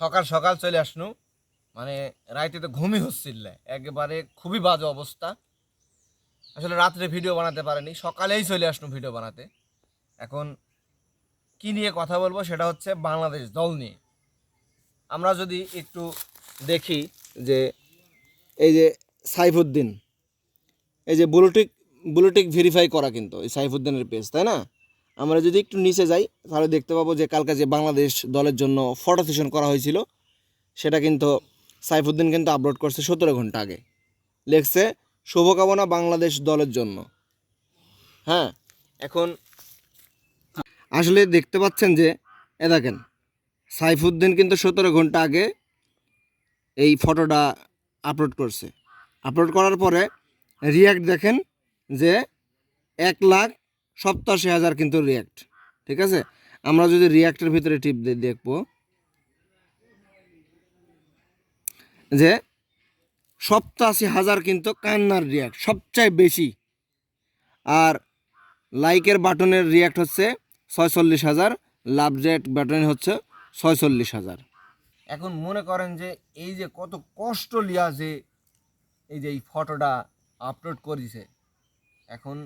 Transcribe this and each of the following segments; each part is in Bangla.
সকাল সকাল চলে আসনু। মানে রাইতে তো ঘুমই হচ্ছিল। একেবারে খুবই বাজে অবস্থা। আসলে রাত্রে ভিডিও বানাতে পারেনি। সকালেই চলে আসনু ভিডিও বানাতে। এখন কি নিয়ে কথা বলব সেটা হচ্ছে বাংলাদেশ দল নিয়ে। আমরা যদি একটু দেখি যে এই যে সাইফুদ্দিন, এই যে ব্লুটিক ব্লুটিক ভেরিফাই করা কিন্তু, এই সাইফুদ্দিনের পেজ তাই না? আমরা যদি একটু নিচে যাই, তাহলে দেখতে পাবো যে কালকে যে বাংলাদেশ দলের জন্য ফটো সেশন করা হয়েছিল, সেটা কিন্তু সাইফুদ্দিন কিন্তু আপলোড করছে সতেরো ঘণ্টা আগে। লেখছে, শুভকামনা বাংলাদেশ দলের জন্য। হ্যাঁ এখন আসলে দেখতে পাচ্ছেন যে, এ দেখেন, সাইফুদ্দিন কিন্তু সতেরো ঘণ্টা আগে এই ফটোটা আপলোড করছে। আপলোড করার পরে রিয়াক্ট দেখেন যে, এক লাখ সপ্তাশি হাজার কিন্তু রিয়াক্ট ঠিক আছে? আমরা যদি রিয়াক্টের ভিতরে টিপ দেখব যে সপ্তাশি হাজার কিন্তু কান্নার রিয়াক্ট সবচেয়ে বেশি। আর লাইকের বাটনের রিয়াক্ট হচ্ছে ছয়চল্লিশ হাজার লাভ রেট বাটন হচ্ছে ছয়চল্লিশ হাজার। এখন মনে করেন যে এই যে কত কষ্ট লিয়া যে এই যে এই ফটোটা আপলোড করেছে, এখন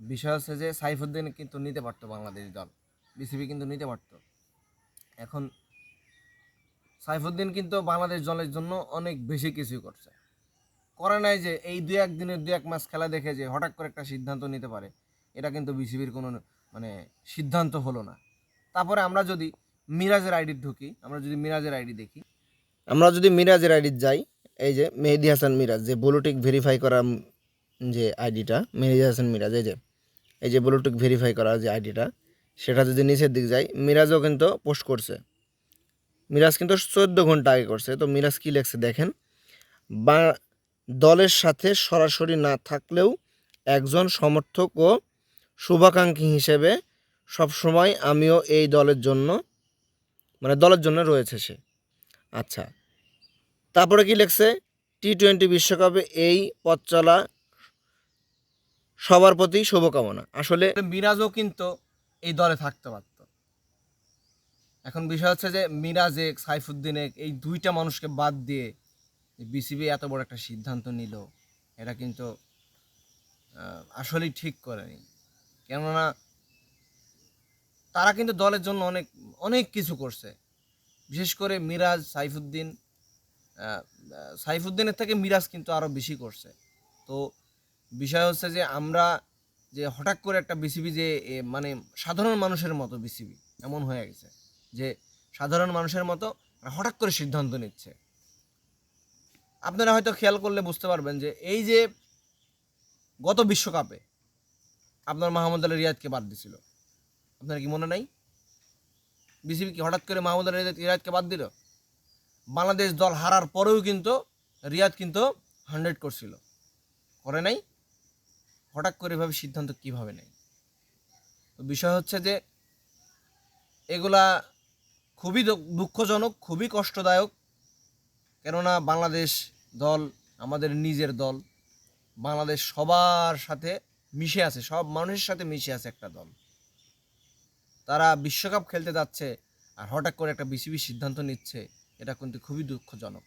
বিষয় হচ্ছে যে সাইফুদ্দিন কিন্তু নিতে পারতো বাংলাদেশ দল। বিসিবি কিন্তু নিতে পারতো। এখন সাইফুদ্দিন কিন্তু বাংলাদেশ দলের জন্য অনেক বেশি কিছুই করছে। করে নাই যে এই দু এক দিনের দু এক মাস খেলা দেখে যে হঠাৎ করে একটা সিদ্ধান্ত নিতে পারে, এটা কিন্তু বিসিবির কোনো মানে সিদ্ধান্ত হলো না। তারপরে আমরা যদি মিরাজের আইডি ঢুকি, আমরা যদি মিরাজের আইডি দেখি, আমরা যদি মিরাজের আইডি যাই, এই যে মেহেদি হাসান মিরাজ, যে ব্লুটিক ভেরিফাই করা যে আইডিটা, মেহেদি হাসান মিরাজ, এই যে এই যে ব্লুটিক ভেরিফাই করা যে আইডিটা সেটা যদি নিচের দিক যায় মিরাজও কিন্তু পোস্ট করছে। মিরাজ কিন্তু চোদ্দ ঘণ্টা আগে করছে। তো মিরাজ কী লেখছে দেখেন? বা, দলের সাথে সরাসরি না থাকলেও একজন সমর্থক ও শুভাকাঙ্ক্ষী হিসেবে সবসময় আমিও এই দলের জন্য মানে দলের জন্য রয়েছে সে। আচ্ছা তারপরে কি লেখছে? টি টোয়েন্টি বিশ্বকাপে এই পথ চলা সবার প্রতি শুভকামনা। আসলে মিরাজও কিন্তু এই দলে থাকতে পারত। এখন বিষয় হচ্ছে যে মিরাজে সাইফুদ্দিনে এই দুইটা মানুষকে বাদ দিয়ে বিসিবি এত বড় একটা সিদ্ধান্ত নিল, এটা কিন্তু আসলেই ঠিক করেনি। কেননা তারা কিন্তু দলের জন্য অনেক অনেক কিছু করছে। বিশেষ করে মিরাজ, সাইফুদ্দিন সাইফুদ্দিনের থেকে মিরাজ কিন্তু আরও বেশি করছে। তো বিষয় হচ্ছে যে আমরা যে হঠাৎ করে একটা বিসিবি যে মানে সাধারণ মানুষের মতো বিসিবি এমন হয়ে গেছে যে সাধারণ মানুষের মতো হঠাৎ করে সিদ্ধান্ত নিচ্ছে। আপনারা হয়তো খেয়াল করলে বুঝতে পারবেন যে এই যে গত বিশ্বকাপে আপনার মাহমুদ আলী রিয়াদকে বাদ দিছিল। আপনার কি মনে নাই? বিসিবি কি হঠাৎ করে মাহমুদ আলী রিয়াদ- রিয়াদকে বাদ দিল? বাংলাদেশ দল হারার পরেও কিন্তু রিয়াদ কিন্তু হান্ড্রেড করছিল। করে নাই? হঠাৎ করে এভাবে সিদ্ধান্ত কীভাবে নেয়? তো বিষয় হচ্ছে যে, এগুলা খুবই দুঃখজনক, খুবই কষ্টদায়ক। কেননা বাংলাদেশ দল আমাদের নিজের দল। বাংলাদেশ সবার সাথে মিশে আছে, সব মানুষের সাথে মিশে আছে একটা দল। তারা বিশ্বকাপ খেলতে যাচ্ছে আর হঠাৎ করে একটা বিসিবি সিদ্ধান্ত নিচ্ছে, এটা কিন্তু খুবই দুঃখজনক।